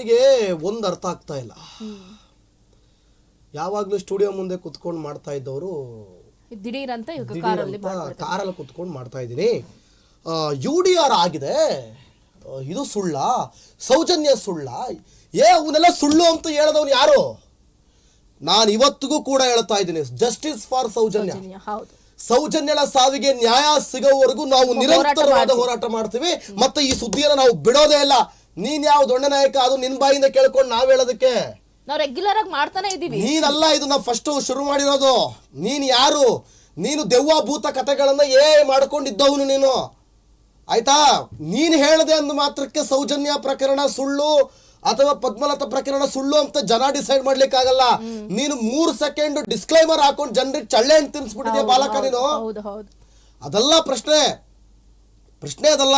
ನನಗೆ ಒಂದು ಅರ್ಥ ಆಗ್ತಾ ಇಲ್ಲ. ಯಾವಾಗಲೂ ಸ್ಟುಡಿಯೋ ಮುಂದೆ ಕುತ್ಕೊಂಡು ಮಾಡ್ತಾ ಇದ್ದವರು ದಿಢೀರಂತ ಇವಾಗ ಕಾರಲ್ಲಿ ಕಾರಲ್ಲಿ ಕುತ್ಕೊಂಡು ಮಾಡ್ತಾ ಇದ್ದೀನಿ. ಯು ಡಿ ಆರ್ ಆಗಿದೆ. ಇದು ಸುಳ್ಳ ಸೌಜನ್ಯ ಸುಳ್ಳ. ಏ ಅವನ್ನೆಲ್ಲ ಸುಳ್ಳು ಅಂತ ಹೇಳದವನು ಯಾರು? ನಾನು ಇವತ್ತಿಗೂ ಕೂಡ ಹೇಳ್ತಾ ಇದ್ದೀನಿ ಜಸ್ಟಿಸ್ ಫಾರ್ ಸೌಜನ್ಯ. ಸೌಜನ್ಯಳ ಸಾವಿಗೆ ನ್ಯಾಯ ಸಿಗೋವರೆಗೂ ನಾವು ನಿರಂತರವಾದ ಹೋರಾಟ ಮಾಡ್ತೀವಿ. ಮತ್ತೆ ಈ ಸುದ್ದಿಯನ್ನು ನಾವು ಬಿಡೋದೇ ಇಲ್ಲ. ನೀನ್ ಯಾವ ದೊಡ್ಡ ನಾಯಕ ಅದು ನಿನ್ ಬಾಯಿಂದ ಕೇಳ್ಕೊಂಡು ನಾವ್ ಹೇಳೋದಕ್ಕೆ? ನಾವು ರೆಗ್ಯುಲರ್ ಆಗಿ ಮಾಡ್ತಾನೆ ಇದೀವಿ ನೀನಲ್ಲ ಇದನ್ನ ಫಸ್ಟ್ ಶುರು ಮಾಡಿರೋದು. ನೀನ್ ಯಾರು? ನೀನು ದೆವ್ವ ಭೂತ ಕಥೆಗಳನ್ನ ಏ ಮಾಡ್ಕೊಂಡಿದ್ದವನು ನೀನು. ಆಯ್ತಾ? ನೀನ್ ಹೇಳದೆ ಅಂದ ಮಾತ್ರಕ್ಕೆ ಸೌಜನ್ಯ ಪ್ರಕರಣ ಸುಳ್ಳು ಅಥವಾ ಪದ್ಮಲತ ಪ್ರಕರಣ ಸುಳ್ಳು ಅಂತ ಜನ ಡಿಸೈಡ್ ಮಾಡ್ಲಿಕ್ಕಾಗಲ್ಲ. ನೀನು ಮೂರು ಸೆಕೆಂಡ್ ಡಿಸ್ಕ್ಲೈಮರ್ ಹಾಕೊಂಡು ಜನರಿಗೆ ಚಳ್ಳೆ ಅಂತ ತಿನ್ಸ್ಬಿಟ್ಟಿದ್ಯಾ ಬಾಲಕ ನೀನು? ಹೌದು ಹೌದು. ಅದಲ್ಲ ಪ್ರಶ್ನೆ. ಪ್ರಶ್ನೆ ಅದಲ್ಲ.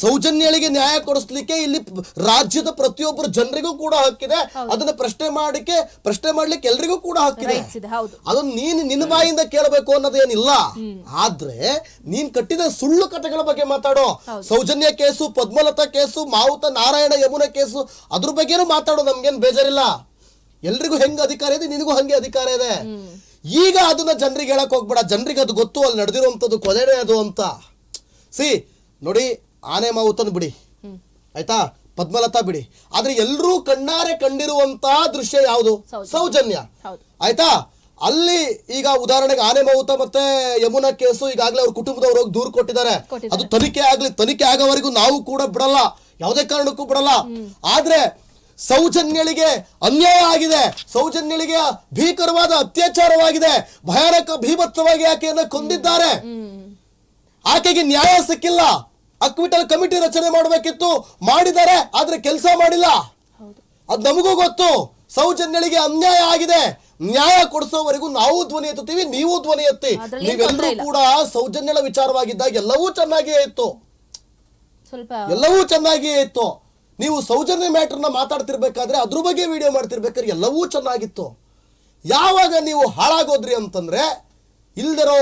ಸೌಜನ್ಯಗಳಿಗೆ ನ್ಯಾಯ ಕೊಡಿಸ್ಲಿಕ್ಕೆ ಇಲ್ಲಿ ರಾಜ್ಯದ ಪ್ರತಿಯೊಬ್ಬರು ಜನರಿಗೂ ಕೂಡ ಹಕ್ಕಿದೆ. ಅದನ್ನ ಪ್ರಶ್ನೆ ಮಾಡಿಕೆ ಪ್ರಶ್ನೆ ಮಾಡ್ಲಿಕ್ಕೆ ಎಲ್ರಿಗೂ ಕೂಡ ಹಕ್ಕಿದೆ. ಅದನ್ನ ನೀನ್ ನಿನ್ನ ಬಾಯಿಂದ ಕೇಳಬೇಕು ಅನ್ನೋದೇನಿಲ್ಲ. ಆದ್ರೆ ನೀನ್ ಕಟ್ಟಿದ ಸುಳ್ಳು ಕಥೆಗಳ ಬಗ್ಗೆ ಮಾತಾಡೋ. ಸೌಜನ್ಯ ಕೇಸು ಪದ್ಮಲತಾ ಕೇಸು ಮಾವುತ ನಾರಾಯಣ ಯಮುನ ಕೇಸು ಅದ್ರ ಬಗ್ಗೆನೂ ಮಾತಾಡೋ ನಮ್ಗೇನ್ ಬೇಜಾರಿಲ್ಲ. ಎಲ್ರಿಗೂ ಹೆಂಗ್ ಅಧಿಕಾರ ಇದೆ ನಿನಗೂ ಹಂಗೆ ಅಧಿಕಾರ ಇದೆ. ಈಗ ಅದನ್ನ ಜನರಿಗೆ ಹೇಳಕ್ ಹೋಗ್ಬೇಡ. ಜನರಿಗೆ ಅದು ಗೊತ್ತು ಅಲ್ಲಿ ನಡೆದಿರುವಂತದ್ದು ಕೊಲೆನೇ ಅದು ಅಂತ. ಸಿ ನೋಡಿ ಆನೆ ಮಾವುತನ್ ಬಿಡಿ. ಆಯ್ತಾ? ಪದ್ಮಲತಾ ಬಿಡಿ. ಆದ್ರೆ ಎಲ್ರೂ ಕಣ್ಣಾರೆ ಕಂಡಿರುವಂತಹ ದೃಶ್ಯ ಯಾವುದು? ಸೌಜನ್ಯ. ಆಯ್ತಾ? ಅಲ್ಲಿ ಈಗ ಉದಾಹರಣೆಗೆ ಆನೆ ಮಾವುತ ಮತ್ತೆ ಯಮುನಾ ಕೇಸು ಈಗಾಗಲೇ ಅವ್ರ ಕುಟುಂಬದವ್ರು ಹೋಗಿ ದೂರು ಕೊಟ್ಟಿದ್ದಾರೆ. ಕೊಟ್ಟಿದ್ದಾರೆ. ಅದು ತನಿಖೆ ಆಗ್ಲಿ ತನಿಖೆ ಆಗೋವರೆಗೂ ನಾವು ಕೂಡ ಬಿಡಲ್ಲ. ಯಾವುದೇ ಕಾರಣಕ್ಕೂ ಬಿಡಲ್ಲ. ಆದ್ರೆ ಸೌಜನ್ಯಳಿಗೆ ಅನ್ಯಾಯ ಆಗಿದೆ. ಸೌಜನ್ಯಳಿಗೆ ಭೀಕರವಾದ ಅತ್ಯಾಚಾರವಾಗಿದೆ. ಭಯಾನಕ ಭೀಭತ್ಸವಾಗಿ ಆಕೆಯನ್ನು ಕೊಂದಿದ್ದಾರೆ. ಆಕೆಗೆ ನ್ಯಾಯ ಸಿಕ್ಕಿಲ್ಲ. ಅಕ್ವಿಟಲ್ ಕಮಿಟಿ ರಚನೆ ಮಾಡಬೇಕಿತ್ತು ಮಾಡಿದ್ದಾರೆ ಆದ್ರೆ ಕೆಲಸ ಮಾಡಿಲ್ಲ. ಅದ್ ನಮಗೂ ಗೊತ್ತು. ಸೌಜನ್ಯಳಿಗೆ ಅನ್ಯಾಯ ಆಗಿದೆ. ನ್ಯಾಯ ಕೊಡಿಸೋವರೆಗೂ ನಾವು ಧ್ವನಿ ಎತ್ತುತ್ತೀವಿ ನೀವು ಧ್ವನಿ ಎತ್ತಿ. ನೀವೆಲ್ಲರೂ ಕೂಡ ಸೌಜನ್ಯಳ ವಿಚಾರವಾಗಿದ್ದಾಗ ಎಲ್ಲವೂ ಚೆನ್ನಾಗಿಯೇ ಇತ್ತು. ಎಲ್ಲವೂ ಚೆನ್ನಾಗಿಯೇ ಇತ್ತು. ನೀವು ಸೌಜನ್ಯ ಮ್ಯಾಟರ್ನ ಮಾತಾಡ್ತಿರ್ಬೇಕಾದ್ರೆ ಅದ್ರ ಬಗ್ಗೆ ವಿಡಿಯೋ ಮಾಡ್ತಿರ್ಬೇಕಾದ್ರೆ ಎಲ್ಲವೂ ಚೆನ್ನಾಗಿತ್ತು. ಯಾವಾಗ ನೀವು ಹಾಳಾಗೋದ್ರಿ ಅಂತಂದ್ರೆ ಇಲ್ದಿರೋ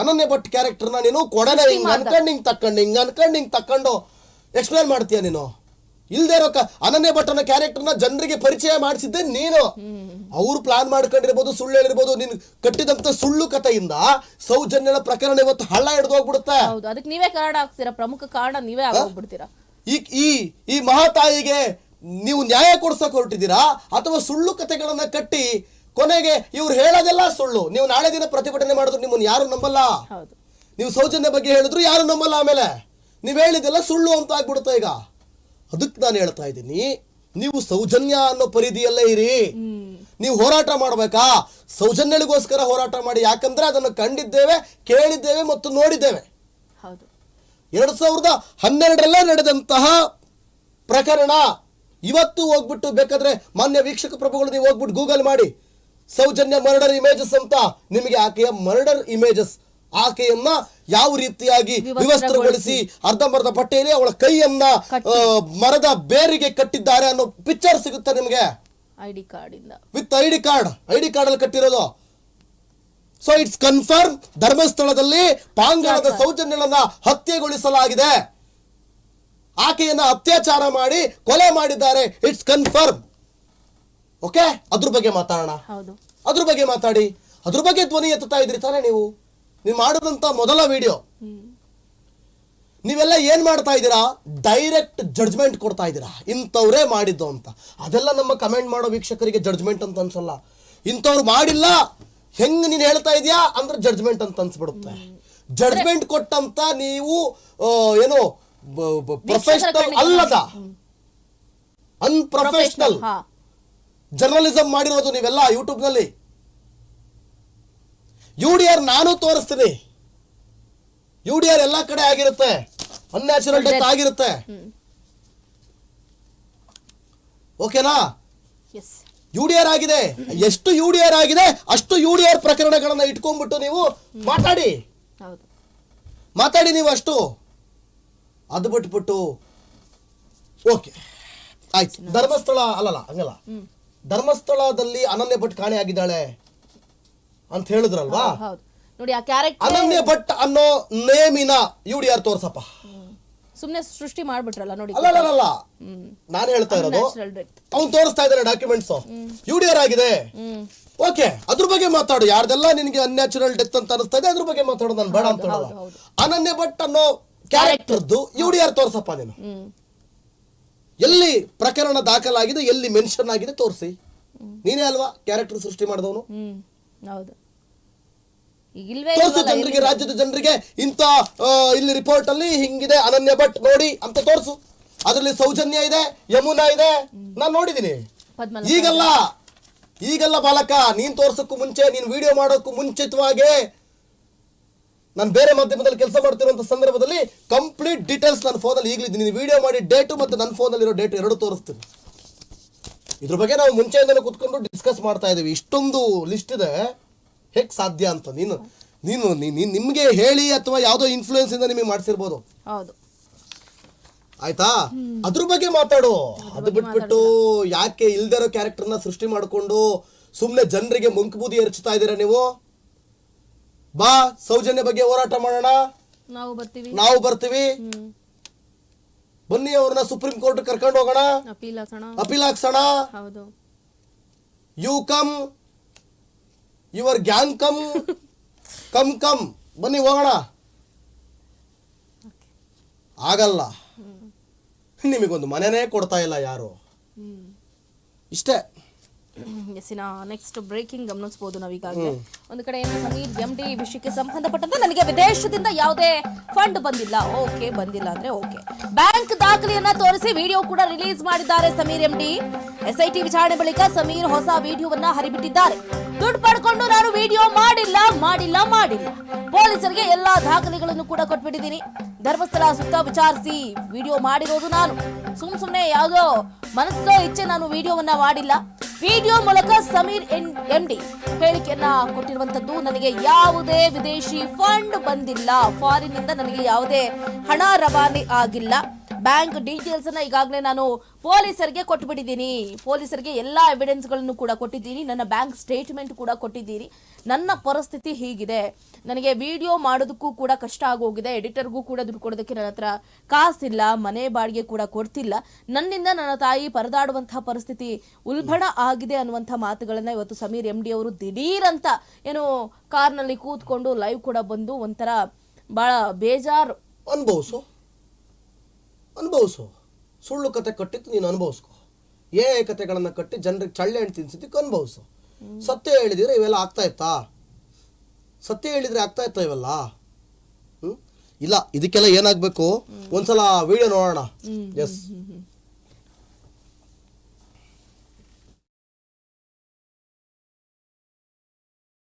ಅನನ್ಯ ಭಟ್ ಕ್ಯಾರೆಕ್ಟರ್ನ ನೀನು ಕೊಡನೆ ಹಿಂಗ್ ಅನ್ಕಂಡ್ ಹಿಂಗ್ ತಕ್ಕಂಡು ಹಿಂಗ್ ಅನ್ಕಂಡ್ ಹಿಂಗ್ ತಕ್ಕೊಂಡು ಎಕ್ಸ್ಪ್ಲೇನ್ ಮಾಡ್ತೀಯ ನೀನು? ಇಲ್ದೇ ಇರೋ ಅನನ್ಯ ಭಟ್ ಅನ್ನೋ ಕ್ಯಾರೆಕ್ಟರ್ನ ಜನರಿಗೆ ಪರಿಚಯ ಮಾಡಿಸಿದ್ದೆ ನೀನು. ಅವ್ರು ಪ್ಲಾನ್ ಮಾಡ್ಕೊಂಡಿರ್ಬೋದು ಸುಳ್ಳು ಹೇಳಿರ್ಬೋದು ನೀನು ಕಟ್ಟಿದಂತ ಸುಳ್ಳು ಕಥೆಯಿಂದ ಸೌಜನ್ಯದ ಪ್ರಕರಣ ಇವತ್ತು ಹಳ್ಳ ಹಿಡಿದು ಹೋಗ್ಬಿಡುತ್ತೆ ಹೌದು ಅದಕ್ಕೆ ನೀವೇ ಕಾರಣ ಆಗ್ತೀರಾ? ಪ್ರಮುಖ ಕಾರಣ ನೀವೇ ಆಗೋಗ್ಬಿಡ್ತೀರಾ? ಈ ಈ ಈ ಮಹಾತಾಯಿಗೆ ನೀವು ನ್ಯಾಯ ಕೊಡ್ಸಕ್ ಹೊರಟಿದ್ದೀರಾ? ಅಥವಾ ಸುಳ್ಳು ಕಥೆಗಳನ್ನ ಕಟ್ಟಿ ಕೊನೆಗೆ ಇವ್ರು ಹೇಳೋದೆಲ್ಲ ಸುಳ್ಳು. ನೀವು ನಾಳೆ ದಿನ ಪ್ರತಿಭಟನೆ ಮಾಡಿದ್ರು ನಿಮ್ಮನ್ನ ಯಾರು ನಂಬಲ್ಲ? ನೀವು ಸೌಜನ್ಯ ಬಗ್ಗೆ ಹೇಳಿದ್ರು ಯಾರು ನಂಬಲ್ಲ ಆಮೇಲೆ? ನೀವು ಹೇಳಿದೆಲ್ಲ ಸುಳ್ಳು ಅಂತ ಆಗ್ಬಿಡುತ್ತೆ ಈಗ. ಅದಕ್ಕೆ ನಾನು ಹೇಳ್ತಾ ಇದ್ದೀನಿ ನೀವು ಸೌಜನ್ಯ ಅನ್ನೋ ಪರಿಧಿಯಲ್ಲೇ ಇರಿ. ನೀವು ಹೋರಾಟ ಮಾಡಬೇಕಾ? ಸೌಜನ್ಯಳಿಗೋಸ್ಕರ ಹೋರಾಟ ಮಾಡಿ ಯಾಕಂದ್ರೆ ಅದನ್ನು ಕಂಡಿದ್ದೇವೆ ಕೇಳಿದ್ದೇವೆ ಮತ್ತು ನೋಡಿದ್ದೇವೆ. ಎರಡು ಸಾವಿರದ ಹನ್ನೆರಡರಲ್ಲೇ ನಡೆದಂತಹ ಪ್ರಕರಣ ಇವತ್ತು ಹೋಗ್ಬಿಟ್ಟು ಬೇಕಾದ್ರೆ ಮಾನ್ಯ ವೀಕ್ಷಕ ಪ್ರಭುಗಳು ನೀವು ಹೋಗ್ಬಿಟ್ಟು ಗೂಗಲ್ ಮಾಡಿ. ಸೌಜನ್ಯ ಮರ್ಡರ್ ಇಮೇಜಸ್ ಅಂತ ನಿಮಗೆ ಆಕೆಯ ಮರ್ಡರ್ ಇಮೇಜಸ್. ಆಕೆಯನ್ನ ಯಾವ ರೀತಿಯಾಗಿ ವಿವಸ್ತ್ರಗೊಳಿಸಿ. ಅರ್ಧಂಬರ್ಧ ಬಟ್ಟೆಯಲ್ಲಿ ಅವಳ ಕೈಯನ್ನ ಮರದ ಬೇರಿಗೆ ಕಟ್ಟಿದ್ದಾರೆ ಅನ್ನೋ ಪಿಕ್ಚರ್ ಸಿಗುತ್ತೆ ನಿಮಗೆ? ಐಡಿ ಕಾರ್ಡ್ ಇಂದ with ID card. ID card ಅಲ್ಲಿ ಕಟ್ಟಿರೋದು. ಸೊ ಇಟ್ಸ್ ಕನ್ಫರ್ಮ್ ಧರ್ಮಸ್ಥಳದಲ್ಲಿ ಪಾಂಗಣದ ಸೌಜನ್ಯಗಳನ್ನ ಹತ್ಯೆಗೊಳಿಸಲಾಗಿದೆ. ಆಕೆಯನ್ನ ಅತ್ಯಾಚಾರ ಮಾಡಿ ಕೊಲೆ ಮಾಡಿದ್ದಾರೆ. It's confirm okay? ಅದ್ರ ಬಗ್ಗೆ ಮಾತಾಡೋಣ. ಹೌದು. ಅದ್ರ ಬಗ್ಗೆ ಮಾತಾಡಿ. ಅದ್ರ ಬಗ್ಗೆ ಧ್ವನಿ ಎತ್ತುತ್ತಾ ಇದ್ರಿ ತಾನೇ ನೀವು? ನೀವು ಮಾಡಿದಂತ ಮೊದಲ ವಿಡಿಯೋ. ನೀವೆಲ್ಲ ಏನ್ ಮಾಡ್ತಾ ಇದ್ದೀರಾ? ಡೈರೆಕ್ಟ್ ಜಡ್ಜ್ಮೆಂಟ್ ಕೊಡ್ತಾ ಇದ್ದೀರಾ. ಇಂಥವ್ರೇ ಮಾಡಿದ್ದು ಅಂತ. ಅದೆಲ್ಲ ನಮ್ಮ ಕಮೆಂಟ್ ಮಾಡೋ ವೀಕ್ಷಕರಿಗೆ ಜಡ್ಜ್ಮೆಂಟ್ ಅಂತ ಅನ್ಸಲ್ಲ. ಇಂಥವ್ರು ಮಾಡಿಲ್ಲ. ಹೆಂಗ್ ನೀನ್ ಹೇಳ್ತಾ ಇದೀಯಾ? ಅಂದ್ರೆ ಜಡ್ಜ್ಮೆಂಟ್ ಅಂತ ಅನ್ಸ್ಬಿಡುತ್ತೆ. ಜಡ್ಜ್ಮೆಂಟ್ ಕೊಟ್ಟಂತ ನೀವು ಏನು ಪ್ರೊಫೆಷನಲ್ ಅಲ್ಲದ? ಅನ್ಪ್ರೊಫೆಷನಲ್ ಜರ್ನಲಿಸಂ ಮಾಡಿರೋದು ನೀವೆಲ್ಲ ಯೂಟ್ಯೂಬ್ನಲ್ಲಿ. ಯು ಡಿ ಆರ್ ನಾನು ತೋರಿಸ್ತೀನಿ. ಯು ಡಿ ಆರ್ ಎಲ್ಲ ಕಡೆ ಆಗಿರುತ್ತೆ. ಅನ್ಯಾಚುರಲ್ ಡೆತ್ ಆಗಿರುತ್ತೆ. ಓಕೆನಾ ಯು ಡಿ ಆರ್ ಆಗಿದೆ. ಎಷ್ಟು ಯು ಡಿ ಆರ್ ಆಗಿದೆ ಅಷ್ಟು ಯು ಡಿ ಆರ್ ಪ್ರಕರಣಗಳನ್ನ ಇಟ್ಕೊಂಡ್ಬಿಟ್ಟು ನೀವು ಮಾತಾಡಿ. ಮಾತಾಡಿ ನೀವು ಅಷ್ಟು. ಅದು ಬಿಟ್ಬಿಟ್ಟು. ಓಕೆ ಆಯ್ತು. ಧರ್ಮಸ್ಥಳ ಅಲ್ಲಲ್ಲ ಹಂಗಲ್ಲ. ಧರ್ಮಸ್ಥಳದಲ್ಲಿ ಅನನ್ಯ ಭಟ್ ಕಾಣೆಯಾಗಿದ್ದಾಳೆ ಅಂತ ಹೇಳಿದ್ರಲ್ವಾ? ನೋಡಿ ಆ ಕ್ಯಾರೆಕ್ಟರ್ ಅನನ್ಯ ಭಟ್ ಅನ್ನೋ ನೇಮಿನ ಯು ಯಾರು ತೋರ್ಸಪ್ಪ. ಸುಮ್ನೆ ಸೃಷ್ಟಿ ಮಾಡ್ಬಿಟ್ರಲ್ಲ ನೋಡಿ. ಅಲ್ಲ ಅಲ್ಲ ಅಲ್ಲ ನಾನು ಹೇಳ್ತಾ ಇರೋದು ಅವ್ನು ತೋರಿಸ್ತಾ ಇದ್ದಾನೆ ಡಾಕ್ಯುಮೆಂಟ್ಸ್ ಯು ಡಿ ಆರ್ ಆಗಿದೆ ಓಕೆ ಅದ್ರ ಬಗ್ಗೆ ಮಾತಾಡು. ಯಾರ್ದೆಲ್ಲ ನಿನಗೆ ಅನ್ಯಾಚುರಲ್ ಡೆತ್ ಅಂತ ಅನಿಸ್ತಾ ಇದೆ ಅದ್ರ ಬಗ್ಗೆ ಮಾತಾಡೋದು ನಾನು ಬೇಡ ಅಂತ ಹೇಳೋದು. ಅನನ್ಯ ಭಟ್ ಅನ್ನೋ ಕ್ಯಾರೆಕ್ಟರ್ದು ಯು ಯಾರು ಆರ್ ತೋರ್ಸಪ್ಪ ನೀನು. ಎಲ್ಲಿ ಪ್ರಕರಣ ದಾಖಲಾಗಿದೆ ಎಲ್ಲಿ ಮೆನ್ಷನ್ ಆಗಿದೆ ತೋರಿಸಿ. ನೀನೇ ಅಲ್ವಾ ಕ್ಯಾರೆಕ್ಟರ್ ಸೃಷ್ಟಿ ಮಾಡಿದವನು? ಹೌದು. ತೋರಿಸು ಜನರಿಗೆ ರಾಜ್ಯದ ಜನರಿಗೆ ಇಂಥ ಇಲ್ಲಿ ರಿಪೋರ್ಟ್ ಅಲ್ಲಿ ಹಿಂಗಿದೆ ಅನನ್ಯ ಭಟ್ ನೋಡಿ ಅಂತ ತೋರಿಸು. ಅದರಲ್ಲಿ ಸೌಜನ್ಯ ಇದೆ ಯಮುನಾ ಇದೆ. ನಾನು ನೋಡಿದೀನಿ. ಈಗಲ್ಲ ಈಗಲ್ಲ ಬಾಲಕ ನೀನ್ ತೋರ್ಸಕ್ಕೂ ಮುಂಚೆ ನೀನ್ ವಿಡಿಯೋ ಮಾಡೋಕ್ಕೂ ಮುಂಚಿತವಾಗಿ ನಾನು ಬೇರೆ ಮಾಧ್ಯಮದಲ್ಲಿ ಕೆಲಸ ಮಾಡ್ತಿರುವಂತ ಸಂದರ್ಭದಲ್ಲಿ ಕಂಪ್ಲೀಟ್ ಡೀಟೇಲ್ಸ್ ನನ್ನ ಫೋನಲ್ಲಿ ಈಗಲಿದ್ದೀನಿ ವಿಡಿಯೋ ಮಾಡಿ ಡೇಟು ಮತ್ತು ನನ್ನ ಫೋನಲ್ಲಿರೋ ಡೇಟು ಡೇಟ್ ಎರಡು ತೋರಿಸ್ತೀನಿ. ಇದ್ರ ಬಗ್ಗೆ ನಾವು ಮುಂಚೆಯಿಂದಲೂ ಕುತ್ಕೊಂಡು ಡಿಸ್ಕಸ್ ಮಾಡ್ತಾ ಇದ್ದೀವಿ. ಇಷ್ಟೊಂದು ಲಿಸ್ಟ್ ಇದೆ. ಹೇಗೆ ಸಾಧ್ಯ ಅಂತ ನೀನು ನೀನು ನಿಮಗೆ ಹೇಳಿ ಅಥವಾ ಯಾವುದೋ ಇನ್ಫ್ಲೂಯೆನ್ಸ್ ಇಂದ ನಿಮಗೆ ಮಾಡಿಸಿರ್ಬೋದು. ಆಯ್ತಾ? ಅದ್ರ ಬಗ್ಗೆ ಮಾತಾಡು. ಅದು ಬಿಟ್ಬಿಟ್ಟು ಯಾಕೆ ಇಲ್ದಿರೋ ಕ್ಯಾರೆಕ್ಟರ್ನ ಸೃಷ್ಟಿ ಮಾಡಿಕೊಂಡು ಸುಮ್ಮನೆ ಜನರಿಗೆ ಮುಂಕುಬೂದಿ ಎರಚ್ತಾ ಇದ್ದೀರಾ ನೀವು? ಬಾ ಸೌಜನ್ಯ ಬಗ್ಗೆ ಹೋರಾಟ ಮಾಡೋಣ. ನಾವು ಬರ್ತೀವಿ. ನಾವು ಬರ್ತೀವಿ. ಬನ್ನಿ ಅವ್ರನ್ನ ಸುಪ್ರೀಂ ಕೋರ್ಟ್ ಕರ್ಕೊಂಡು ಹೋಗೋಣ. ಅಪೀಲ್ ಹಾಕೋಣ ಅಪೀಲ್ ಹಾಕ್ಸೋಣ. ಹೌದು. You come your gang come come come. ಬನ್ನಿ ಹೋಗೋಣ. ಆಗಲ್ಲ. ನಿಮಗೊಂದು ಮನೆನೇ ಕೊಡ್ತಾ ಇಲ್ಲ ಯಾರು? ಇಷ್ಟೇ. ಎಸ್ಸಿನ ನೆಕ್ಸ್ಟ್ ಬ್ರೇಕಿಂಗ್ ಗಮನಿಸಬಹುದು ನಾವೀಗಾಗಲೇ ಒಂದು ಕಡೆ ಏನು, ಸಮೀರ್ ಎಂ ಡಿ ವಿಷಯಕ್ಕೆ ಸಂಬಂಧಪಟ್ಟಂತೆ ನನಗೆ ವಿದೇಶದಿಂದ ಯಾವುದೇ ಫಂಡ್ ಬಂದಿಲ್ಲ. ಓಕೆ ಬಂದಿಲ್ಲ ಅಂದ್ರೆ ಓಕೆ ಬ್ಯಾಂಕ್ ದಾಖಲೆಯನ್ನ ತೋರಿಸಿ ವಿಡಿಯೋ ಕೂಡ ರಿಲೀಸ್ ಮಾಡಿದ್ದಾರೆ ಸಮೀರ್ ಎಂ ಡಿ ಎಸ್ಐಟಿ ವಿಚಾರಣೆ ಬಳಿಕ ಸಮೀರ್ ಹೊಸ ವಿಡಿಯೋವನ್ನ ಹರಿಬಿಟ್ಟಿದ್ದಾರೆ. ದುಡ್ಡು ಪಡ್ಕೊಂಡು ನಾನು ವಿಡಿಯೋ ಮಾಡಿಲ್ಲ ಮಾಡಿಲ್ಲ ಮಾಡಿಲ್ಲ. ಪೊಲೀಸರಿಗೆ ಎಲ್ಲಾ ದಾಖಲೆಗಳನ್ನು ಕೂಡ ಕೊಟ್ಬಿಟ್ಟಿದ್ದೀನಿ. ಧರ್ಮಸ್ಥಳ ಸುತ್ತ ವಿಚಾರಿಸಿ ವಿಡಿಯೋ ಮಾಡಿರೋದು ನಾನು. ಸುಮ್ ಸುಮ್ನೆ ಯಾವುದೋ ಮನಸ್ಸೋ ಇಚ್ಛೆ ನಾನು ವಿಡಿಯೋವನ್ನ ಮಾಡಿಲ್ಲ. ವಿಡಿಯೋ ಮೂಲಕ ಸಮೀರ್ ಎಂ ಡಿ ಹೇಳಿಕೆಯನ್ನ ಕೊಟ್ಟಿರುವಂತದ್ದು, ನನಗೆ ಯಾವುದೇ ವಿದೇಶಿ ಫಂಡ್ ಬಂದಿಲ್ಲ. ಫಾರಿನ್ ಇಂದ ನನಗೆ ಯಾವುದೇ ಹಣ ರವಾನೆ ಆಗಿಲ್ಲ. ಬ್ಯಾಂಕ್ ಡೀಟೇಲ್ಸ್ ಅನ್ನ ಈಗಾಗಲೇ ನಾನು ಪೊಲೀಸರಿಗೆ ಕೊಟ್ಬಿಟ್ಟಿದ್ದೀನಿ. ಪೊಲೀಸರಿಗೆ ಎಲ್ಲ ಎವಿಡೆನ್ಸ್ಗಳನ್ನು ಕೂಡ ಕೊಟ್ಟಿದ್ದೀನಿ. ನನ್ನ ಬ್ಯಾಂಕ್ ಸ್ಟೇಟ್ಮೆಂಟ್ ಕೂಡ ಕೊಟ್ಟಿದ್ದೀನಿ. ನನ್ನ ಪರಿಸ್ಥಿತಿ ಹೀಗಿದೆ. ನನಗೆ ವಿಡಿಯೋ ಮಾಡೋದಕ್ಕೂ ಕೂಡ ಕಷ್ಟ ಆಗೋಗಿದೆ. ಎಡಿಟರ್ಗೂ ಕೂಡ ದುಡ್ಡು ಕೊಡೋದಕ್ಕೆ ನನ್ನ ಹತ್ರ ಕಾಸಿಲ್ಲ. ಮನೆ ಬಾಡಿಗೆ ಕೂಡ ಕೊಡ್ತಿಲ್ಲ. ನನ್ನಿಂದ ನನ್ನ ತಾಯಿ ಪರದಾಡುವಂತಹ ಪರಿಸ್ಥಿತಿ ಉಲ್ಬಣ ಆಗಿದೆ ಅನ್ನುವಂಥ ಮಾತುಗಳನ್ನ ಇವತ್ತು ಸಮೀರ್ ಎಂ ಡಿ ಅವರು ದಿಢೀರಂತ ಏನು ಕಾರ್ನಲ್ಲಿ ಕೂತ್ಕೊಂಡು ಲೈವ್ ಕೂಡ ಬಂದು ಒಂಥರ ಬಹಳ ಬೇಜಾರು. ಅನುಭವಿಸು. ಅನುಭವಿಸು. ಸುಳ್ಳು ಕತೆ ಕಟ್ಟಿದ್ದು ನೀನು ಅನುಭವಿಸ್ಕೊ. ಏ ಕಥೆಗಳನ್ನು ಕಟ್ಟಿ ಜನರಿಗೆ ಚಳ್ಳೆ ಹಣ್ಣು ತಿನ್ಸಿದ್ದಕ್ಕೆ ಅನುಭವಿಸು. ಸತ್ಯ ಹೇಳಿದಿದ್ರೆ ಇವೆಲ್ಲ ಆಗ್ತಾ ಇತ್ತಾ? ಸತ್ಯ ಹೇಳಿದ್ರೆ ಆಗ್ತಾ ಇತ್ತಾ ಇವೆಲ್ಲ? ಹ್ಞೂ ಇಲ್ಲ ಇದಕ್ಕೆಲ್ಲ ಏನಾಗಬೇಕು? ಒಂದ್ಸಲ ವಿಡಿಯೋ ನೋಡೋಣ. ಎಸ್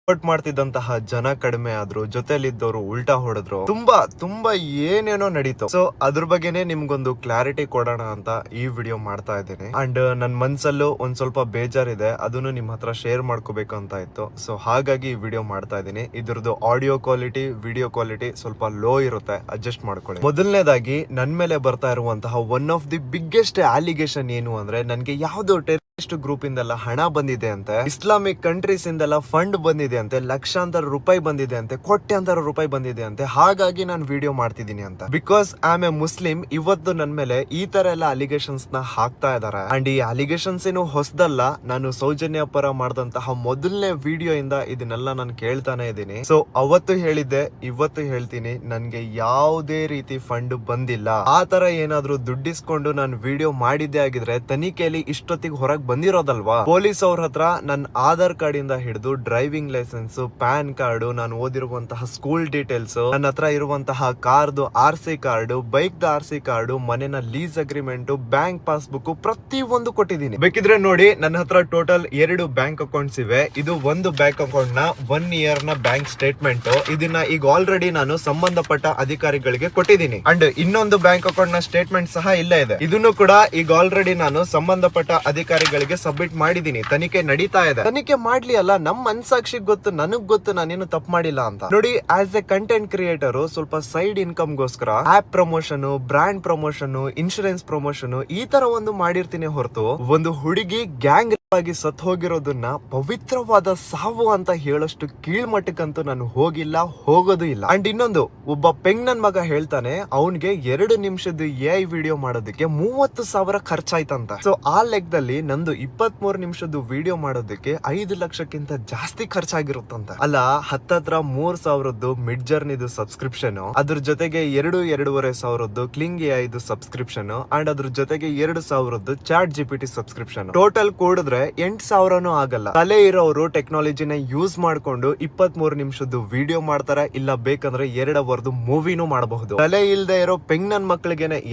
ಸಪೋರ್ಟ್ ಮಾಡ್ತಿದ್ದಂತಹ ಜನ ಕಡಿಮೆ ಆದ್ರು ಜೊತೆಲಿದ್ದವರು ಉಲ್ಟಾ ಹೊಡೆದ್ರು, ತುಂಬಾ ತುಂಬಾ ಏನೇನೋ ನಡೀತು. ಸೊ ಅದ್ರ ಬಗ್ಗೆನೆ ನಿಮ್ಗೊಂದು ಕ್ಲಾರಿಟಿ ಕೊಡೋಣ ಅಂತ ಈ ವಿಡಿಯೋ ಮಾಡ್ತಾ ಇದ್ದೀನಿ. ಅಂಡ್ ನನ್ ಮನ್ಸಲ್ಲೂ ಒಂದ್ ಸ್ವಲ್ಪ ಬೇಜಾರಿದೆ. ಅದನ್ನು ನಿಮ್ ಹತ್ರ ಶೇರ್ ಮಾಡ್ಕೋಬೇಕು ಅಂತ ಇತ್ತು. ಸೊ ಹಾಗಾಗಿ ಈ ವಿಡಿಯೋ ಮಾಡ್ತಾ ಇದ್ದೀನಿ. ಇದ್ರದ್ದು ಆಡಿಯೋ ಕ್ವಾಲಿಟಿ ವಿಡಿಯೋ ಕ್ವಾಲಿಟಿ ಸ್ವಲ್ಪ ಲೋ ಇರುತ್ತೆ. ಅಡ್ಜಸ್ಟ್ ಮಾಡ್ಕೊಳ್ಳಿ. ಮೊದಲನೇದಾಗಿ, ನನ್ ಮೇಲೆ ಬರ್ತಾ ಇರುವಂತಹ one of the biggest allegation ಏನು ಅಂದ್ರೆ, ನನ್ಗೆ ಯಾವ್ದೋ ಟೆರರಿಸ್ಟ್ ಗ್ರೂಪ್ ಇಂದೆಲ್ಲ ಹಣ ಬಂದಿದೆ ಅಂತೆ. ಇಸ್ಲಾಮಿಕ್ ಕಂಟ್ರೀಸ್ ಇಂದೆಲ್ಲ ಫಂಡ್ ಬಂದಿದೆ ಅಂತೆ. ಲಕ್ಷಾಂತರ ರೂಪಾಯಿ ಬಂದಿದೆ ಅಂತೆ. ಕೋಟ್ಯಾಂತರ ರೂಪಾಯಿ ಬಂದಿದೆ ಅಂತೆ. ಹಾಗಾಗಿ ನಾನು ವಿಡಿಯೋ ಮಾಡ್ತಿದ್ದೀನಿ ಅಂತ. Because I am a Muslim ಇವತ್ತು ನನ್ ಮೇಲೆ ಈ ತರ ಎಲ್ಲ ಅಲಿಗೇಷನ್ಸ್ನ ಹಾಕ್ತಾ ಇದಾರೆ. ಅಂಡ್ ಈ ಅಲಿಗೇಷನ್ಸ್ ಏನು ಹೊಸದಲ್ಲ. ನಾನು ಸೌಜನ್ಯ ಪರ ಮಾಡಿದಂತಹ ಮೊದಲನೇ ವಿಡಿಯೋ ಇಂದ ಇದನ್ನೆಲ್ಲ ನಾನು ಕೇಳ್ತಾನೆ ಇದ್ದೀನಿ. ಸೊ ಅವತ್ತು ಹೇಳಿದ್ದೆ, ಇವತ್ತು ಹೇಳ್ತೀನಿ. ನನ್ಗೆ ಯಾವುದೇ ರೀತಿ ಫಂಡ್ ಬಂದಿಲ್ಲ. ಆ ತರ ಏನಾದ್ರೂ ದುಡ್ಡಿಸ್ಕೊಂಡು ನಾನು ವಿಡಿಯೋ ಮಾಡಿದ್ದೆ ಆಗಿದ್ರೆ ತನಿಖೆಯಲ್ಲಿ ಇಷ್ಟೊತ್ತಿಗೆ ಹೊರಗೆ ಬಂದಿರೋದಲ್ವಾ? ಪೊಲೀಸ್ ಅವ್ರ ಹತ್ರ ನನ್ನ ಆಧಾರ್ ಕಾರ್ಡ್ ಇಂದ ಹಿಡಿದು ಡ್ರೈವಿಂಗ್ ಲೈಸೆನ್ಸ್, ಪ್ಯಾನ್ ಕಾರ್ಡ್, ನಾನು ಓದಿರುವಂತಹ ಸ್ಕೂಲ್ ಡೀಟೇಲ್ಸ್ ನನ್ನ ಹತ್ರ ಇರುವಂತಹ ಕಾರ್ದು ಆರ್ ಸಿ ಕಾರ್ಡ್ ಬೈಕ್ ದ ಆರ್ ಸಿ ಕಾರ್ಡ್, ಮನೆನ ಲೀಸ್ ಅಗ್ರಿಮೆಂಟ್, ಬ್ಯಾಂಕ್ ಪಾಸ್ಬುಕ್ ಪ್ರತಿ ಒಂದು ಕೊಟ್ಟಿದ್ದೀನಿ. ಬೇಕಿದ್ರೆ ನೋಡಿ ನನ್ನ ಹತ್ರ ಟೋಟಲ್ ಎರಡು ಬ್ಯಾಂಕ್ ಅಕೌಂಟ್ಸ್ ಇವೆ. ಇದು ಒಂದು ಬ್ಯಾಂಕ್ ಅಕೌಂಟ್ನ ಒನ್ ಇಯರ್ನ ಬ್ಯಾಂಕ್ ಸ್ಟೇಟ್ಮೆಂಟ್. ಇದನ್ನ ಈಗ ಆಲ್ರೆಡಿ ನಾನು ಸಂಬಂಧಪಟ್ಟ ಅಧಿಕಾರಿಗಳಿಗೆ ಕೊಟ್ಟಿದ್ದೀನಿ. ಅಂಡ್ ಇನ್ನೊಂದು ಬ್ಯಾಂಕ್ ಅಕೌಂಟ್ನ ಸ್ಟೇಟ್ಮೆಂಟ್ ಸಹ ಇಲ್ಲೇ ಇದೆ. ಇದನ್ನು ಕೂಡ ಈಗ ಆಲ್ರೆಡಿ ನಾನು ಸಂಬಂಧಪಟ್ಟ ಅಧಿಕಾರಿಗಳಿಗೆ ಸಬ್ಮಿಟ್ ಮಾಡಿದೀನಿ ತನಿಖೆ ನಡೀತಾ ಇದೆ. ತನಿಖೆ ಮಾಡ್ಲಿ ಅಲ್ಲ, ನಮ್ ಮನ್ಸಾಕ್ಷಿಗ್ ಗೊತ್ತು, ನನಗ್ ಗೊತ್ತು, ನಾನೇನು ತಪ್ಪು ಮಾಡಿಲ್ಲ ಅಂತ. ನೋಡಿ ಆಸ್ ಎ ಕಂಟೆಂಟ್ ಕ್ರಿಯೇಟರ್ ಸ್ವಲ್ಪ ಸೈಡ್ ಇನ್ಕಮ್ ಗೋಸ್ಕರ app promotion brand promotion insurance promotion ಈ ತರ ಒಂದು ಮಾಡಿರ್ತೀನಿ ಹೊರತು, ಒಂದು ಹುಡುಗಿ ಗ್ಯಾಂಗ್ ಆಗಿ ಸತ್ ಹೋಗಿರೋದನ್ನ ಪವಿತ್ರವಾದ ಸಾವು ಅಂತ ಹೇಳೋಷ್ಟು ಕೀಳ್ಮಟ್ಟಕ್ಕಂತೂ ನಾನು ಹೋಗಿಲ್ಲ, ಹೋಗೋದು ಇಲ್ಲ. ಅಂಡ್ ಇನ್ನೊಂದು, ಒಬ್ಬ ಪೆಂಗ್ ನನ್ ಮಗ ಹೇಳ್ತಾನೆ, ಅವನ್ಗೆ ಎರಡು ನಿಮಿಷದ ಎ ಐ ವಿಡಿಯೋ ಮಾಡೋದಕ್ಕೆ ಮೂವತ್ತು ಸಾವಿರ ಖರ್ಚಾಯ್ತಂತ. ಸೊ ಆ ಲೆಕ್ಕದಲ್ಲಿ ನಂದು ಇಪ್ಪತ್ತ್ ಮೂರು ನಿಮಿಷದ ವಿಡಿಯೋ ಮಾಡೋದಕ್ಕೆ ಐದು ಲಕ್ಷಕ್ಕಿಂತ ಜಾಸ್ತಿ ಖರ್ಚಾಗಿರುತ್ತಂತ. ಅಲ್ಲ, ಹತ್ತತ್ರ ಮೂರ್ ಸಾವಿರದ್ದು ಮಿಡ್ ಜರ್ನಿದು ಸಬ್ಸ್ಕ್ರಿಪ್ಷನ್, ಅದ್ರ ಜೊತೆಗೆ ಎರಡು ಎರಡೂವರೆ ಸಾವಿರದ್ದು ಕ್ಲಿಂಗ್ ಎ ಐದು ಸಬ್ಸ್ಕ್ರಿಪ್ಷನ್ ಅಂಡ್ ಅದ್ರ ಜೊತೆಗೆ ಎರಡು ಸಾವಿರದ್ದು ಚಾಟ್ ಜಿಪಿಟಿ ಸಬ್ಸ್ಕ್ರಿಪ್ಷನ್. ಟೋಟಲ್ ಕೂಡಿದ್ರೆ ಎಂಟ್ ಸಾವಿರನೂ ಆಗಲ್ಲ. ತಲೆ ಇರೋರು ಟೆಕ್ನಾಲಜಿನ ಯೂಸ್ ಮಾಡ್ಕೊಂಡು ಇಪ್ಪತ್ ಮೂರು ನಿಮಿಷದ್ದು ವಿಡಿಯೋ ಮಾಡ್ತಾರ ಇಲ್ಲ ಬೇಕಂದ್ರೆ ಎರಡ್ ಅವರ್ದು ಮೂವಿನೂ ಮಾಡಬಹುದು. ತಲೆ ಇಲ್ದೆ ಇರೋ ಪೆಂಗ್ ನನ್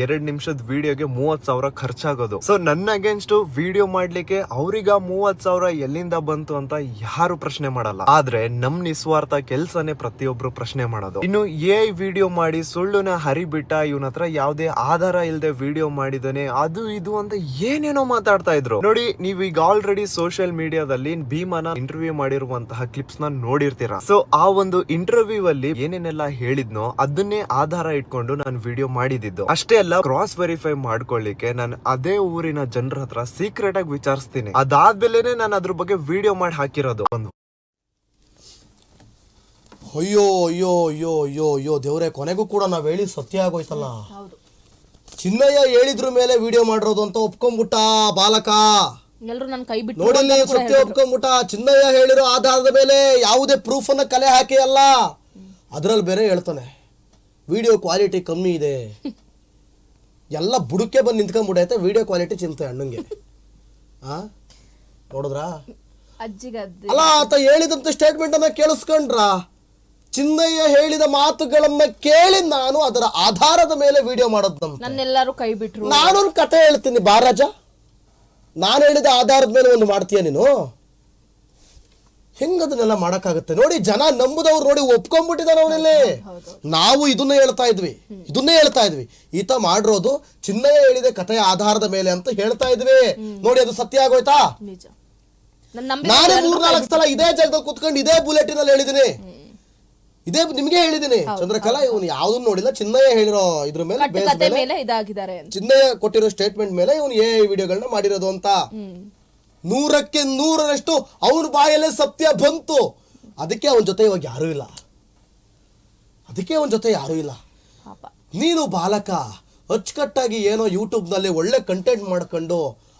ಎರಡ್ ನಿಮಿಷದ ವಿಡಿಯೋಗೆ ಮೂವತ್ ಸಾವಿರ ಖರ್ಚಾಗೋದು. ಸೊ ನನ್ನ ಅಗೇನ್ಸ್ಟ್ ವಿಡಿಯೋ ಮಾಡ್ಲಿಕ್ಕೆ ಅವ್ರಿಗ ಮೂವತ್ ಸಾವಿರ ಎಲ್ಲಿಂದ ಬಂತು ಅಂತ ಯಾರು ಪ್ರಶ್ನೆ ಮಾಡಲ್ಲ. ಆದ್ರೆ ನಮ್ ನಿಸ್ವಾರ್ಥ ಕೆಲ್ಸನೇ ಪ್ರತಿಯೊಬ್ರು ಪ್ರಶ್ನೆ ಮಾಡೋದು. ಇನ್ನು ಎ ವಿಡಿಯೋ ಮಾಡಿ ಸುಳ್ಳುನ ಹರಿಬಿಟ್ಟ ಇವನ ಹತ್ರ ಯಾವ್ದೇ ಆಧಾರ ಇಲ್ಲದೆ ವಿಡಿಯೋ ಮಾಡಿದಾನೆ ಅದು ಇದು ಅಂತ ಏನೇನೋ ಮಾತಾಡ್ತಾ ಇದ್ರು. ನೋಡಿ ನೀವ್ ಈಗ ಆಲ್ರೆಡಿ ಸೋಷಿಯಲ್ ಮೀಡಿಯಾದಲ್ಲಿ ಭೀಮನ ಇಂಟರ್ವ್ಯೂ ಮಾಡಿರುವಂತಹ ಕ್ಲಿಪ್ಸ್ನ ನೋಡಿರ್ತೀರಾ? ಸೊ ಆ ಒಂದು ಇಂಟರ್ವ್ಯೂ ಅಲ್ಲಿ ಏನೇನೆಲ್ಲ ಹೇಳಿದ್ನೋ ಅದನ್ನೇ ಆಧಾರ ಇಟ್ಕೊಂಡು ನಾನು ವಿಡಿಯೋ ಮಾಡಿದ್ದು. ಅಷ್ಟೇ ಅಲ್ಲ ಕ್ರಾಸ್ ವೆರಿಫೈ ಮಾಡ್ಕೊಳ್ಳಿಕ್ಕೆ ನಾನು ಅದೇ ಊರಿನ ಜನರ ಹತ್ರ ಸೀಕ್ರೆಟ್ ಆಗಿ ವಿಚಾರಿಸ್ತೀನಿ. ಅದಾದ್ಮೇಲೆ ನಾನು ಅದ್ರ ಬಗ್ಗೆ ವಿಡಿಯೋ ಮಾಡಿ ಹಾಕಿರೋದು. ಒಂದು. ಅಯ್ಯೋ ಅಯ್ಯೋ ಅಯ್ಯೋ ಅಯ್ಯೋ ಅಯ್ಯೋ ದೇವ್ರೆ ಕೊನೆಗೂ ಕೂಡ ನಾವ್ ಹೇಳಿ ಸತ್ಯ ಆಗೋಯ್ತಲ್ಲ? ಹೌದು. ಚಿನ್ನಯ್ಯ ಹೇಳಿದ್ರ ಮೇಲೆ ವಿಡಿಯೋ ಮಾಡಿರೋದು ಅಂತ ಒಪ್ಕೊಂಡ್ಬಿಟ್ಟ ಬಾಲಕ. ಎಲ್ರು ನನ್ನ ಕೈ ಬಿಟ್ಟು ನೋಡಿಲ್ಲಿ ಸತ್ಯ ಒಪ್ಕೊಂಡ್ಬಿಟ್ಟ ಚಿನ್ನಯ್ಯ ಹೇಳಿರೋ ಆಧಾರದ ಮೇಲೆ ಯಾವುದೇ ಪ್ರೂಫ್ ಅನ್ನ ಕಲೆ ಹಾಕಿ ಅಲ್ಲ. ಅದ್ರಲ್ಲಿ ಬೇರೆ ಹೇಳ್ತಾನೆ ವಿಡಿಯೋ ಕ್ವಾಲಿಟಿ ಕಮ್ಮಿ ಇದೆ. ಎಲ್ಲ ಬುಡಕ್ಕೆ ಬಂದು ನಿಂತ್ಕೊಂಡ್ಬಿಡೈತೆ ವಿಡಿಯೋ ಕ್ವಾಲಿಟಿ ಚಿಂತೆ ಅಣ್ಣಂಗೆ. ಆ? ನೋಡಿದ್ರಾ? ಅಲ್ಲ ಆತ ಹೇಳಿದಂತ ಸ್ಟೇಟ್ಮೆಂಟ್ ಅನ್ನ ಕೇಳಿಸ್ಕೊಂಡ್ರ? ಚಿನ್ನಯ್ಯ ಹೇಳಿದ ಮಾತುಗಳನ್ನ ಕೇಳಿ ನಾನು ಅದರ ಆಧಾರದ ಮೇಲೆ ವಿಡಿಯೋ ಮಾಡೋದಂತ. ನನ್ನೆಲ್ಲರೂ ಕೈ ಬಿಟ್ರು. ನಾನೊಂದು ಕತೆ ಹೇಳ್ತೀನಿ ಬಾರಾಜ ನಾನು ಹೇಳಿದ ಆಧಾರದ ಮೇಲೆ ಒಂದು ಮಾಡ್ತೀಯ ನೀನು? ಹೆಂಗದನ್ನೆಲ್ಲ ಮಾಡಕ್ಕಾಗತ್ತೆ? ನೋಡಿ ಜನ ನಂಬುದವ್ರು ನೋಡಿ ಒಪ್ಕೊಂಡ್ಬಿಟ್ಟಿದಾರೆ ಅವನಲ್ಲಿ ನಾವು ಇದನ್ನೇ ಹೇಳ್ತಾ ಇದ್ವಿ. ಇದನ್ನೇ ಹೇಳ್ತಾ ಇದ್ವಿ. ಈತ ಮಾಡಿರೋದು ಚಿನ್ನಯ್ಯ ಹೇಳಿದ ಕಥೆಯ ಆಧಾರದ ಮೇಲೆ ಅಂತ ಹೇಳ್ತಾ ಇದ್ವಿ. ನೋಡಿ ಅದು ಸತ್ಯ ಆಗೋಯ್ತಾ? ನನ್ ಮೂರ್ನಾಲ್ಕು ಸಲ ಇದೇ ಜಾಗದಲ್ಲಿ ಕುತ್ಕೊಂಡು ಇದೇ ಬುಲೆಟಿನಲ್ಲಿ ಹೇಳಿದೀನಿ ಇದೇ ನಿಮ್ಗೆ ಹೇಳಿದೀನಿ ಚಂದ್ರಕಲಾ ಇವನು ಯಾವ್ದು ನೋಡಿಲ್ಲ ಚಿನ್ನಯ್ಯ ಹೇಳಿರೋ ಇದ್ರ ಮೇಲೆ ಕಟ್ಟು ಬೇಸ್ ಕತೆ ಮೇಲೆ ಮೇಲೆ ಇದಾಗಿದ್ದಾರೆ ಚಿನ್ನಯ್ಯ ಕೊಟ್ಟಿರೋ ಸ್ಟೇಟ್ಮೆಂಟ್ ಮೇಲೆ ಇವನು ಏ ವಿಡಿಯೋಗಳನ್ನ ಮಾಡಿರೋದು ಅಂತ. ನೂರಕ್ಕೆ ನೂರರಷ್ಟು ಅವನ ಬಾಯಲ್ಲೇ ಸತ್ಯ ಬಂತು. ಅದಕ್ಕೆ ಅವನ ಜೊತೆ ಇವಾಗ ಯಾರೂ ಇಲ್ಲ. ಅದಕ್ಕೆ ಅವನ ಜೊತೆ ಯಾರೂ ಇಲ್ಲ. ಪಾಪ. ನೀನು ಬಾಲಕ ಅಚ್ಚುಕಟ್ಟಾಗಿ ಏನೋ ಯೂಟ್ಯೂಬ್ನಲ್ಲಿ ಒಳ್ಳೆ ಕಂಟೆಂಟ್ ಮಾಡ್ಕೊಂಡು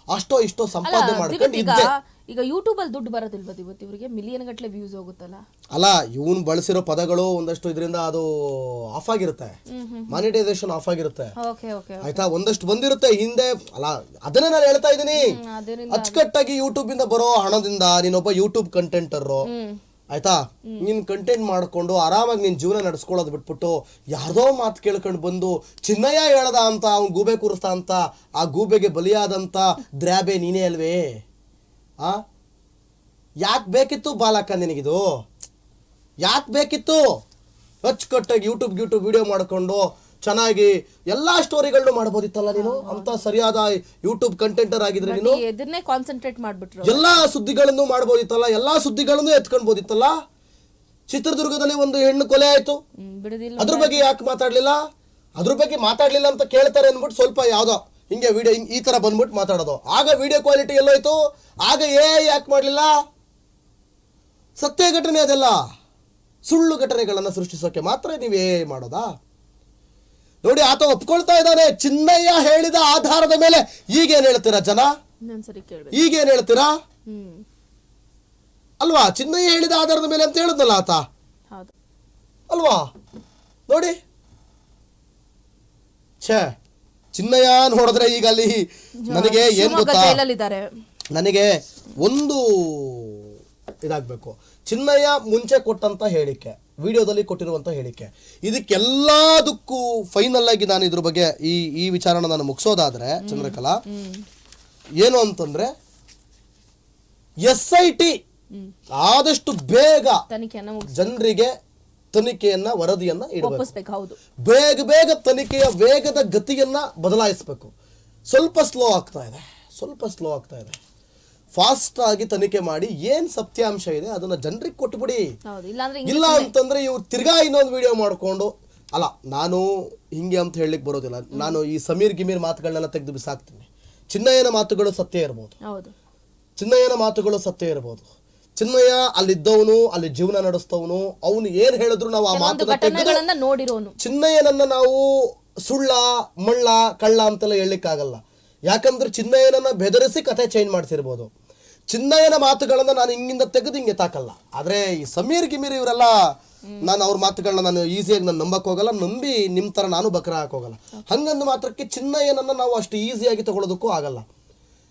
ಅಷ್ಟೋ ಇಷ್ಟೋ ಸಂಪಾದನೆ ಅಲ್ಲ, ಮಾಡ್ಕೊಂಡು ಇದ್ದೆ. ಈಗ ಯೂಟ್ಯೂಬ್ ಅಲ್ಲಿ ದುಡ್ಡು ಬರೋದಿಲ್ವಾ ಇವತ್ತು? ಇವರಿಗೆ ಮಿಲಿಯನ್ ಗಟ್ಟಲೆ ವ್ಯೂಸ್ ಹೋಗುತ್ತಲ್ಲ? ಅಲ್ಲ ಇವನು ಬಳಸಿರೋ ಪದಗಳು ಒಂದಷ್ಟು ಇದರಿಂದ ಅದು ಆಫ್ ಆಗಿರುತ್ತೆ. ಮಾನಿಟೈಸೇಷನ್ ಆಫ್ ಆಗಿರುತ್ತೆ. ಓಕೆ ಓಕೆ ಆಯ್ತಾ? ಒಂದಷ್ಟು ಬಂದಿರುತ್ತೆ. ಹಿಂದೆ ಅಲ್ಲ ಅದನ್ನೇ ನಾನು ಹೇಳ್ತಾ ಇದ್ದೀನಿ. ಅದರಿಂದ ಅಚ್ಚುಕಟ್ಟಾಗಿ ಯೂಟ್ಯೂಬ್ ಇಂದ ಬರೋ ಹಣದಿಂದ ನೀನೊಬ್ಬ ಯೂಟ್ಯೂಬ್ ಕಂಟೆಂಟರ್ ಆಯ್ತಾ? ನೀನ್ ಕಂಟೆಂಟ್ ಮಾಡ್ಕೊಂಡು ಆರಾಮಾಗಿ ನಿನ್ ಜೀವನ ನಡ್ಸ್ಕೊಳ್ಳೋದು ಬಿಟ್ಬಿಟ್ಟು ಯಾರ್ದೋ ಮಾತು ಕೇಳ್ಕೊಂಡು ಬಂದು ಚಿನ್ನಯ್ಯ ಹೇಳದ ಅಂತ ಅವ್ನ್ ಗೂಬೆ ಕೂರಿಸ್ತಾ ಅಂತ ಆ ಗೂಬೆಗೆ ಬಲಿಯಾದಂತ ದ್ರಾಬೆ ನೀನೇ ಅಲ್ವೇ? ಆ? ಯಾಕೆ ಬೇಕಿತ್ತು ಬಾಲಕ್ಕ ನಿನಗಿದು? ಯಾಕೆ ಬೇಕಿತ್ತು? ಅಚ್ಚುಕಟ್ಟಾಗಿ ಯೂಟ್ಯೂಬ್ ಯೂಟ್ಯೂಬ್ ವಿಡಿಯೋ ಮಾಡ್ಕೊಂಡು ಚೆನ್ನಾಗಿ ಎಲ್ಲಾ ಸ್ಟೋರಿಗಳನ್ನು ಮಾಡ್ಬೋದಿತ್ತಲ್ಲ ನೀನು? ಅಂತ ಸರಿಯಾದ ಯೂಟ್ಯೂಬ್ ಕಂಟೆಂಟರ್ ಆಗಿದ್ರೆ ನೀನು? ಈ ಇದನ್ನೇ ಕಾನ್ಸಂಟ್ರೇಟ್ ಮಾಡ್ಬಿಟ್ರು? ಎಲ್ಲಾ ಸುದ್ದಿಗಳನ್ನು ಮಾಡ್ಬೋದಿತ್ತಲ್ಲ? ಎಲ್ಲಾ ಸುದ್ದಿಗಳನ್ನು ಎತ್ಕೊಂಡ್ಬೋದಿತ್ತಲ್ಲ ಚಿತ್ರದುರ್ಗದಲ್ಲಿ ಒಂದು ಹೆಣ್ಣು ಕೊಲೆ ಆಯ್ತು. ಬಿಡುದಿಲ್ಲ ಅದ್ರ ಬಗ್ಗೆ ಯಾಕೆ ಮಾತಾಡ್ಲಿಲ್ಲ? ಅದ್ರ ಬಗ್ಗೆ ಮಾತಾಡ್ಲಿಲ್ಲ ಅಂತ ಕೇಳ್ತಾರೆ ಅಂದ್ಬಿಟ್ಟು ಸ್ವಲ್ಪ ಯಾವ್ದೋ ಹಿಂಗೆ ವಿಡಿಯೋ ಈ ತರ ಬಂದ್ಬಿಟ್ಟು ಮಾತಾಡೋದು. ಆಗ ವಿಡಿಯೋ ಕ್ವಾಲಿಟಿ ಎಲ್ಲೋಯ್ತು. ಆಗ ಏ ಯಾಕೆ ಮಾಡಲಿಲ್ಲ. ಸತ್ಯ ಘಟನೆ ಅದೆಲ್ಲ. ಸುಳ್ಳು ಘಟನೆಗಳನ್ನು ಸೃಷ್ಟಿಸೋಕೆ ಮಾತ್ರ ನೀವು ಏ ಮಾಡೋದಾ? ನೋಡಿ ಆತ ಒಪ್ಕೊಳ್ತಾ ಇದ್ದಾನೆ. ಚಿನ್ನಯ್ಯ ಹೇಳಿದ ಆಧಾರದ ಮೇಲೆ ಈಗೇನು ಹೇಳ್ತೀರಾ ಜನ? ಈಗೇನು ಹೇಳ್ತೀರಾ? ಅಲ್ವಾ? ಚಿನ್ನಯ್ಯ ಹೇಳಿದ ಆಧಾರದ ಮೇಲೆ ಅಂತ ಹೇಳಿದ್ನಲ್ಲ ಆತ? ಅಲ್ವಾ? ನೋಡಿ. ಛೇ. ಚಿನ್ನಯ್ಯ ನೋಡಿದ್ರೆ ಈಗ ಅಲ್ಲಿ ನನಗೆ ಏನ್ ಗೊತ್ತಾ? ಜೈಲಲ್ಲಿದ್ದಾರೆ. ನನಗೆ ಒಂದು ಇದಾಗಬೇಕು. ಚಿನ್ನಯ್ಯ ಮುಂಚೆ ಕೊಟ್ಟಂತ ಹೇಳಿಕೆ ವಿಡಿಯೋದಲ್ಲಿ ಕೊಟ್ಟಿರುವಂತ ಹೇಳಿಕೆ. ಇದಕ್ಕೆಲ್ಲದಕ್ಕೂ ಫೈನಲ್ ಆಗಿ ನಾನು ಇದ್ರ ಬಗ್ಗೆ ಈ ಈ ವಿಚಾರನ ನಾನು ಮುಗಿಸೋದಾದ್ರೆ ಚಂದ್ರಕಲಾ ಏನು ಅಂತಂದ್ರೆ ಎಸ್ ಐ ಟಿ ಆದಷ್ಟು ಬೇಗ ಜನರಿಗೆ ತನಿಖೆಯನ್ನ ವರದಿಯನ್ನ ಇಡಬೇಕು. ಬೇಗ ಬೇಗ ತನಿಖೆಯ ವೇಗದ ಗತಿಯನ್ನ ಬದಲಾಯಿಸಬೇಕು. ಸ್ವಲ್ಪ ಸ್ಲೋ ಆಗ್ತಾ ಇದೆ. ಸ್ವಲ್ಪ ಸ್ಲೋ ಆಗ್ತಾ ಇದೆ. ಫಾಸ್ಟ್ ಆಗಿ ತನಿಖೆ ಮಾಡಿ ಏನ್ ಸತ್ಯಾಂಶ ಇದೆ ಅದನ್ನ ಜನರಿಗೆ ಕೊಟ್ಬಿಡಿ. ಇಲ್ಲ ಅಂತಂದ್ರೆ ಇವ್ರು ತಿರ್ಗಾ ಇನ್ನೊಂದು ವಿಡಿಯೋ ಮಾಡ್ಕೊಂಡು ಅಲ್ಲ ನಾನು ಹಿಂಗೆ ಅಂತ ಹೇಳಲಿಕ್ಕೆ ಬರೋದಿಲ್ಲ. ನಾನು ಈ ಸಮೀರ್ ಗಿಮೀರ್ ಮಾತುಗಳನ್ನೆಲ್ಲ ತೆಗೆದು ಬಿಸಾಕ್ತೀನಿ. ಚಿನ್ನಯ್ಯನ ಮಾತುಗಳು ಸತ್ಯ ಇರ್ಬೋದು. ಚಿನ್ನಯ್ಯನ ಮಾತುಗಳು ಸತ್ಯ ಇರಬಹುದು ಚಿನ್ನಯ್ಯ ಅಲ್ಲಿದ್ದವನು ಅಲ್ಲಿ ಜೀವನ ನಡೆಸ್ತವನು ಅವನು ಏನ್ ಹೇಳಿದ್ರು ನಾವು ಆ ಮಾತನ್ನ ತೆಗೆದು ನೋಡಿರೋನು. ಚಿನ್ನಯ್ಯನನ್ನ ನಾವು ಸುಳ್ಳ ಮಳ್ಳ ಕಳ್ಳ ಅಂತೆಲ್ಲ ಹೇಳಲಿಕ್ಕಾಗಲ್ಲ. ಯಾಕಂದ್ರೆ ಚಿನ್ನಯ್ಯನನ್ನ ಬೆದರಿಸಿ ಕಥೆ ಚೇಂಜ್ ಮಾಡಿಸಿರ್ಬೋದು. ಚಿನ್ನಯ್ಯನ ಮಾತುಗಳನ್ನ ನಾನು ಹಿಂಗಿಂದ ತೆಗೆದು ಹಿಂಗೆ ತಾಕಲ್ಲ. ಆದ್ರೆ ಈ ಸಮೀರ್ ಗಿಮೀರ್ ಇವರೆಲ್ಲ ನಾನು ಅವ್ರ ಮಾತುಗಳನ್ನ ನಾನು ಈಸಿಯಾಗಿ ನಾನು ನಂಬಕ್ ಹೋಗಲ್ಲ ನಂಬಿ ನಿಮ್ ತರ ನಾನು ಬಕ್ರ ಹಾಕೋಗಲ್ಲ ಹಂಗಂದು ಮಾತ್ರಕ್ಕೆ ಚಿನ್ನಯ್ಯನನ್ನ ನಾವು ಅಷ್ಟು ಈಸಿಯಾಗಿ ತಗೊಳ್ಳೋದಕ್ಕೂ ಆಗಲ್ಲ.